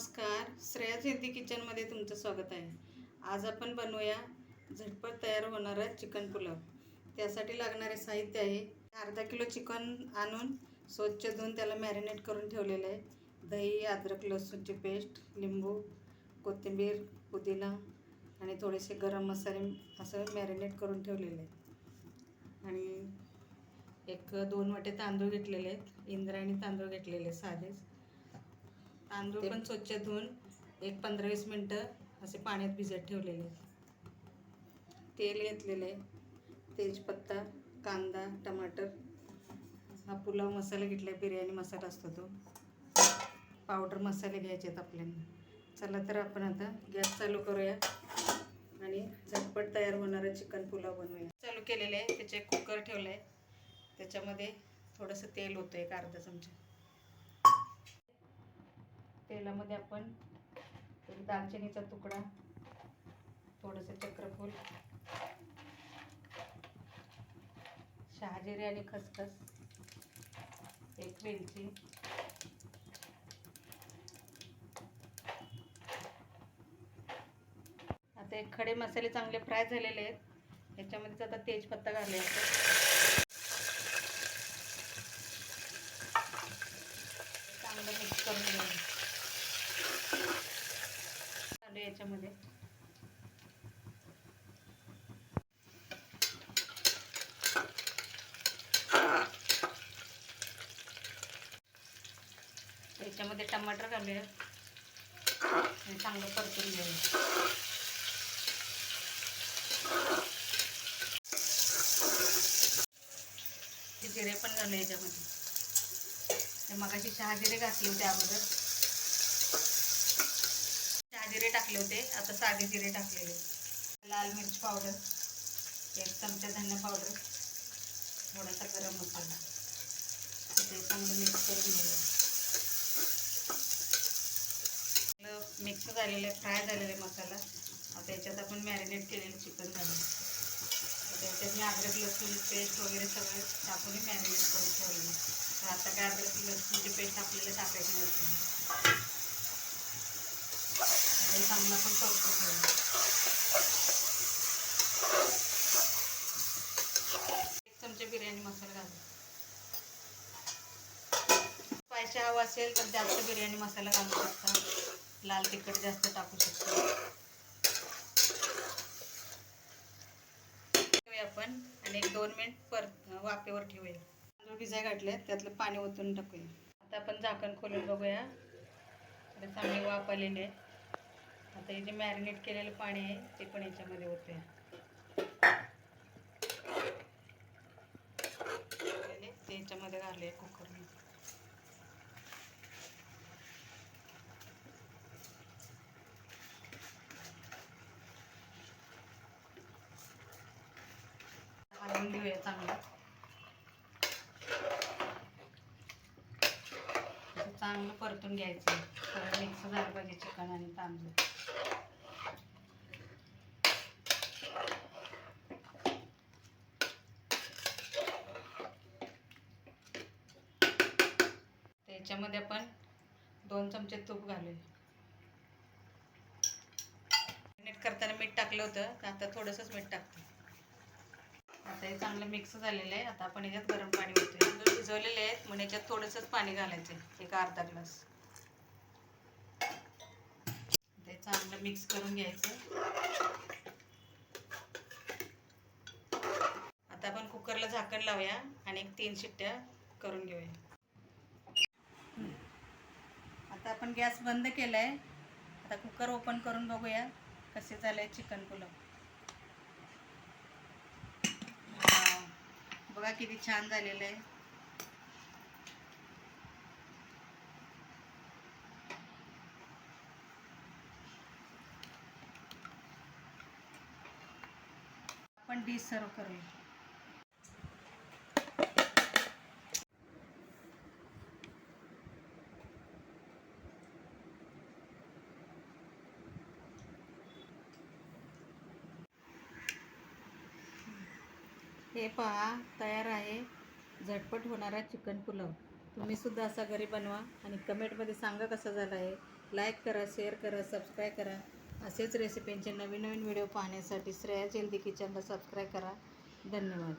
नमस्कार. श्रेयाज हिंदी किचनमध्ये तुमचं स्वागत आहे. आज आपण बनवूया झटपट तयार होणारा चिकन पुलाव. त्यासाठी लागणारे साहित्य आहे. अर्धा किलो चिकन आणून स्वच्छ धुवून त्याला मॅरिनेट करून ठेवलेलं आहे. दही अद्रक लसूणची पेस्ट लिंबू कोथिंबीर पुदिना आणि थोडेसे गरम मसाले असं मॅरिनेट करून ठेवलेले आहे आणि एक दोन वाटे तांदूळ घेतलेले आहेत. इंद्रायणी तांदूळ घेतलेले आहेत साधेच. तांदूळ पण स्वच्छ धुवून एक पंधरा वीस मिनटं असे पाण्यात भिजत ठेवलेले तेल घेतलेलं आहे. तेजपत्ता कांदा टमाटर. हा पुलाव मसाला घेतला आहे बिर्याणी मसाला असतो तो. पावडर मसाले घ्यायचे आहेत आपल्याला. चला तर आपण आता गॅस चालू करूया आणि झटपट तयार होणारा चिकन पुलाव बनवूया. चालू केलेले आहे त्याचे कुकर ठेवलं आहे त्याच्यामध्ये थोडंसं तेल होतं एक अर्धा चमचा. तेलामध्ये आपण दालचिनीचा तुकडा थोडंसं चक्रफूल शहाजिरी आणि खसखस एक वेलची आता एक खडे मसाले चांगले फ्राय झालेले आहेत. याच्यामध्येच आता तेजपत्ता घालायचा चांगलं मिक्स करून घ्यायचं चालू आहे याच्यामध्ये. याच्यामध्ये टमाटर घालूया. आणि चांगलं परतून घ्यायचं जिरे पण घालू याच्यामध्ये. मगाची चहा जिरे घातले होते अगोदर. जिरे टाकले होते. आता साधे जिरे टाकलेले. लाल मिरच पावडर एक चमचा धने पावडर थोडासा गरम मसाला. ते चांगलं मिक्स करून घ्यायचं. मिक्स झालेलं आहे फ्राय झालेलं आहे मसाला. आता याच्यात आपण मॅरिनेट केलेलं चिकन घालू. त्याच्यात मी अद्रक लसूण पेस्ट वगैरे सगळं टाकून मॅरिनेट करून ठेवलेलं तर आता काय अद्रक लसूणची पेस्ट आपल्याला टाकायची नव्हती आणि चांगलं पण परतून एक चमचे बिर्याणी मसाला घालू स्पायसी हवा असेल तर जास्त बिर्याणी मसाला घालू शकता. लाल तिखट जास्त टाकू शकता. ठेवूया आपण आणि एक दोन मिनिट पर वाफेवर ठेवूया. तांदूळ भिजाय घातले त्यातलं पाणी ओतून टाकूया. आता आपण झाकण खोलून बघूया. चांगले चांगली वाफ आलेले आहेत. आता हे जे मॅरिनेट केलेलं पाणी आहे ते पण याच्यामध्ये होते ते याच्यामध्ये घालले कुकरमध्ये हलवून देऊया चांगलं असं चांगलं परतून घ्यायचं. सगळं मिक्स झालं पाहिजे चिकन आणि तांदूळ. त्याच्यामध्ये आपण दोन चमचे तूप घालूया. मीठ करताना मीठ टाकलं होतं तर आता थोडंसंच मीठ टाकतो. हे चांगलं मिक्स झालेलं आहे. आता आपण याच्यात गरम पाणी होतो शिजवलेले आहेत. म्हणून याच्यात थोडंसंच पाणी घालायचं आहे एक अर्धा ग्लास. ते चांगलं मिक्स करून घ्यायचं. आता आपण कुकरला झाकण लावूया आणि एक तीन शिट्ट्या करून घेऊया. आता आपण गॅस बंद केलाय. आता कुकर ओपन करून बघूया कसे झालंय चिकन पुलाव. किती छान झालेलं आहे. आपण डिश सर्व करूया. हे पहा तयार आहे. झटपट होणारा चिकन पुलाव. तुम्ही सुद्धा असा घरी बनवा आणि कमेंटमध्ये सांगा कसा झाला आहे. लाईक करा शेअर करा सबस्क्राईब करा. असेच रेसिपींचे नवीन नवीन व्हिडिओ पाहण्यासाठी श्रेया जेल्दी किचनला सबस्क्राईब करा. धन्यवाद.